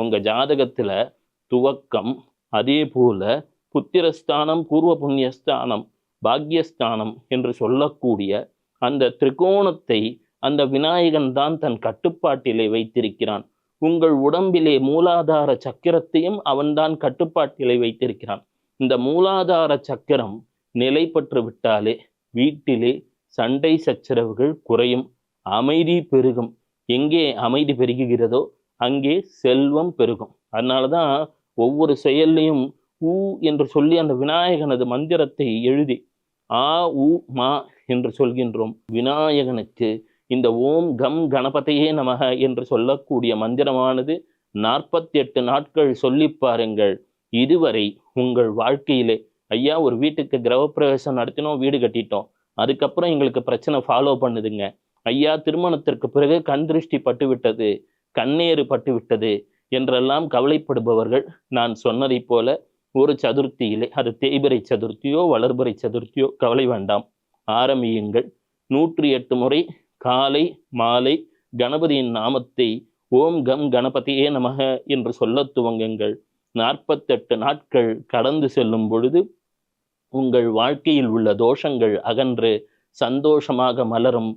உங்க ஜாதகத்துல துவக்கம் அதே போல புத்திரஸ்தானம் பூர்வ புண்ணியஸ்தானம் பாக்யஸ்தானம் என்று சொல்லக்கூடிய அந்த திரிகோணத்தை அந்த விநாயகன் தான் தன் கட்டுப்பாட்டிலே வைத்திருக்கிறான். உங்கள் உடம்பிலே மூலாதார சக்கரத்தையும் அவன்தான் கட்டுப்பாட்டிலே வைத்திருக்கிறான். இந்த மூலாதார சக்கரம் நிலை பெற்று விட்டாலே வீட்டிலே சண்டை சச்சரவுகள் குறையும் அமைதி பெருகும். எங்கே அமைதி பெருகுகிறதோ அங்கே செல்வம் பெருகும். அதனால தான் ஒவ்வொரு செயல்லையும் ஊ என்று சொல்லி அந்த விநாயகனது மந்திரத்தை எழுதி ஆ உ மா என்று சொல்கின்றோம். விநாயகனுக்கு இந்த ஓம் கம் கணபதையே நமக என்று சொல்லக்கூடிய மந்திரமானது நாற்பத்தி எட்டு நாட்கள் சொல்லி பாருங்கள். இதுவரை உங்கள் வாழ்க்கையிலே ஐயா ஒரு வீட்டுக்கு கிரகப்பிரவேசம் நடத்தினோம் வீடு கட்டிட்டோம். அதுக்கப்புறம் எங்களுக்கு பிரச்சனை ஃபாலோ பண்ணுதுங்க. ஐயா திருமணத்திற்கு பிறகு கண் திருஷ்டி பட்டு விட்டது கண்ணேறு பட்டு விட்டது என்றெல்லாம் கவலைப்படுபவர்கள் நான் சொன்னதைப் போல ஒரு சதுர்த்தியிலே அது தேய்பிரை சதுர்த்தியோ வளர்பிறை சதுர்த்தியோ கவலை வேண்டாம். ஆரம்பியுங்கள். நூற்றி எட்டு முறை காலை மாலை கணபதியின் நாமத்தை ஓம் கம் கணபதியே நமக என்று சொல்ல துவங்குங்கள். நாற்பத்தெட்டு நாட்கள் கடந்து செல்லும் பொழுது உங்கள் வாழ்க்கையில் உள்ள தோஷங்கள் அகன்று சந்தோஷமாக மலரும்